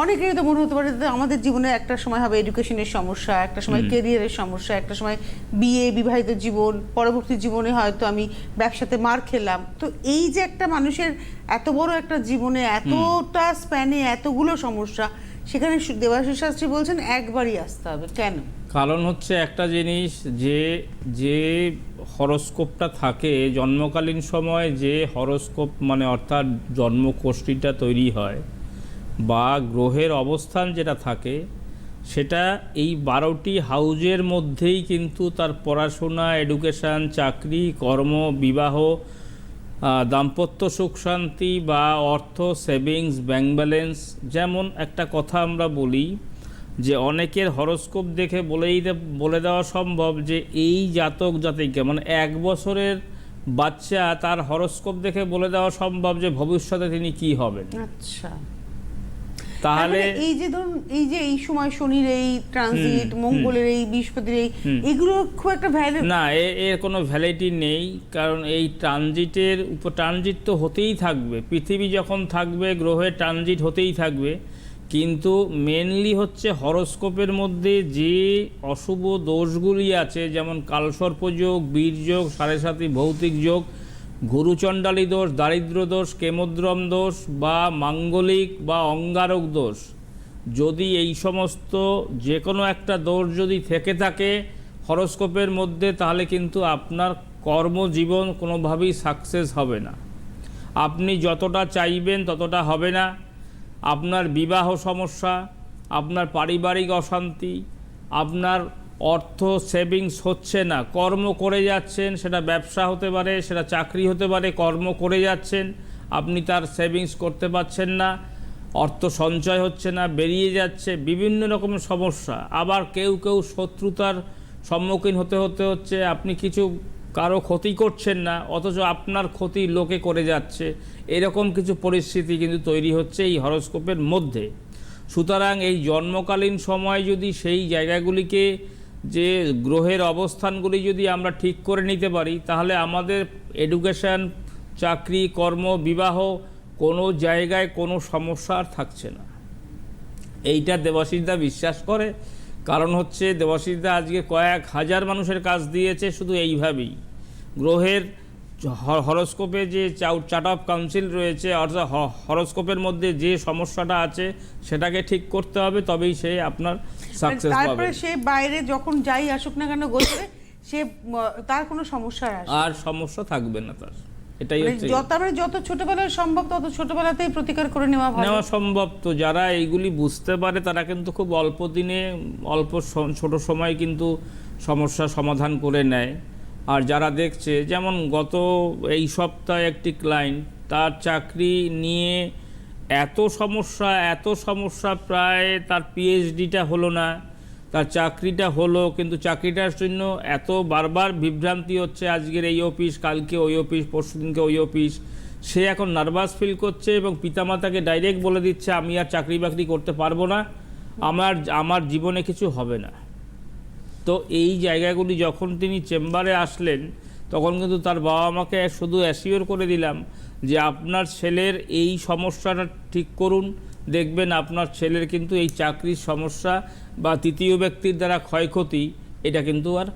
অনেকেরই তো মনে হতে পারে যে আমাদের জীবনে একটা সময় হবে এডুকেশনের সমস্যা একটা সময় কেরিয়ারের সমস্যা একটা সময় বিয়ে বিবাহিত জীবন পরবর্তী জীবনে হয়তো আমি ব্যবসাতে মার খেলাম। তো এই যে একটা মানুষের এত বড় একটা জীবনে এতটা স্প্যানে এতগুলো সমস্যা সেখানে দেবাশিস শাস্ত্রী বলছেন একবারই আসতে হবে। কেন? কারণ হচ্ছে একটা জিনিস যে যে হরস্কোপটা থাকে জন্মকালীন সময় যে হরস্কোপ মানে অর্থাৎ জন্মকোষ্ঠীটা তৈরি হয় বা গ্রহের অবস্থান যেটা থাকে, সেটা এই বারোটি হাউজের মধ্যেই কিন্তু তার পড়াশোনা, এডুকেশান, চাকরি, কর্ম, বিবাহ দাম্পত্য সুখ শান্তি বা অর্থ, সেভিংস, ব্যাংক ব্যালেন্স যেমন একটা কথা আমরা বলি যে অনেকের হরস্কোপ দেখে বলেই বলে দেওয়া সম্ভব যে এই জাতক জাতিকা মানে এক বছরের বাচ্চা তার হরস্কোপ দেখে বলে দেওয়া সম্ভব যে ভবিষ্যতে তিনি কি হবেন। আচ্ছা। তাহলে এই যে ধরুন এই যে এই সময় শনির এই ট্রানজিট মঙ্গলের এই বৃহস্পতির এই এগুলো খুব একটা ভ্যালু না এর কোনো ভ্যালিটি নেই কারণ এই ট্রানজিটের উপর ট্রানজিট তো হতেই থাকবে। পৃথিবী যখন থাকবে গ্রহের ট্রানজিট হতেই থাকবে কিন্তু মেনলি হচ্ছে হরস্কোপের মধ্যে যে অশুভ দোষগুলি আছে যেমন কালসর্পযোগ বীরযোগ সাড়ে সাতি ভৌতিক যোগ গুরুচণ্ডালী দোষ, দারিদ্র দোষ, কেমদ্রম দোষ বা মাঙ্গলিক বা অঙ্গারক দোষ। যদি এই সমস্ত যে কোনো একটা দোষ যদি থেকে থাকে হরস্কোপের মধ্যে, তাহলে কিন্তু আপনার কর্মজীবন কোনোভাবেই সাকসেস হবে না। আপনি যতটা চাইবেন ততটা হবে না। আপনার বিবাহ সমস্যা, আপনার পারিবারিক অশান্তি, আপনার অর্থ সেভিংস হচ্ছে না। কর্ম করে যাচ্ছেন, সেটা ব্যবসা হতে পারে, সেটা চাকরি হতে পারে, কর্ম করে যাচ্ছেন, আপনি তার সেভিংস করতে পারছেন না। অর্থ সঞ্চয় হচ্ছে না, বেরিয়ে যাচ্ছে, বিভিন্ন রকমের সমস্যা। আবার কেউ কেউ শত্রুতার সম্মুখীন হতে হতে হচ্ছে, আপনি কিছু কারও ক্ষতি করছেন না, অথচ আপনার ক্ষতি লোকে করে যাচ্ছে। এরকম কিছু পরিস্থিতি কিন্তু তৈরি হচ্ছে এই হরস্কোপের মধ্যে। সুতরাং এই জন্মকালীন সময় যদি সেই জায়গাগুলিকে যে গ্রহের অবস্থানগুলি যদি আমরা ঠিক করে নিতে পারি, তাহলে আমাদের এডুকেশান, চাকরি, কর্ম, বিবাহ কোনো জায়গায় কোনো সমস্যা আর থাকছে না। এইটা দেবাশিসদা বিশ্বাস করে। কারণ হচ্ছে দেবাশিসদা আজকে কয়েক হাজার মানুষের কাজ দিয়েছে, শুধু এইভাবেই। গ্রহের হরস্কোপে যে চার্ট অফ কাউন্সিল রয়েছে অর্থাৎ হরস্কোপের মধ্যে যে সমস্যাটা আছে সেটাকে ঠিক করতে হবে তবেই সে আপনার সাকসেস পাবে তারপরে সে বাইরে যখন যাই আসুক না কেন গোচরে সে তার কোনো সমস্যা আর সমস্যা থাকবে না তার। এটাই মানে হচ্ছে যত যত ছোটবেলায় সম্ভব তত ছোটবেলাতেই প্রতিকার করে নেওয়া ভালো। নেওয়া সম্ভব তো যারা এইগুলি বুঝতে পারে তারা কিন্তু খুব অল্প দিনে অল্প ছোট সময় কিন্তু সমস্যা সমাধান করে নেয়। আর যারা দেখছে, যেমন গত এই সপ্তাহে একটি ক্লায়েন্ট তার চাকরি নিয়ে এত সমস্যা এত সমস্যা, প্রায় তার পিএইচডিটা হলো না, তার চাকরিটা হলো, কিন্তু চাকরিটার জন্য এত বারবার বিভ্রান্তি হচ্ছে আজকের এই অফিস কালকে ওই অফিস পরশুদিনকে ওই অফিস সে এখন নার্ভাস ফিল করছে এবং পিতামাতাকে ডাইরেক্ট বলে দিচ্ছে, আমি আর চাকরি বাকরি করতে পারব না। আমার আমার জীবনে কিছু হবে না। তো এই জায়গাগুলি যখন তিনি চেম্বারে আসলেন, তখন কিন্তু তার বাবা মাকে শুধু অ্যাসিওর করে দিলাম যে আপনার ছেলের এই সমস্যাটা ঠিক করুন। দেখবেন আপনার ছেলের কিন্তু এই চাকরির সমস্যা বা তৃতীয় ব্যক্তির দ্বারা ক্ষয়ক্ষতি, এটা কিন্তু আর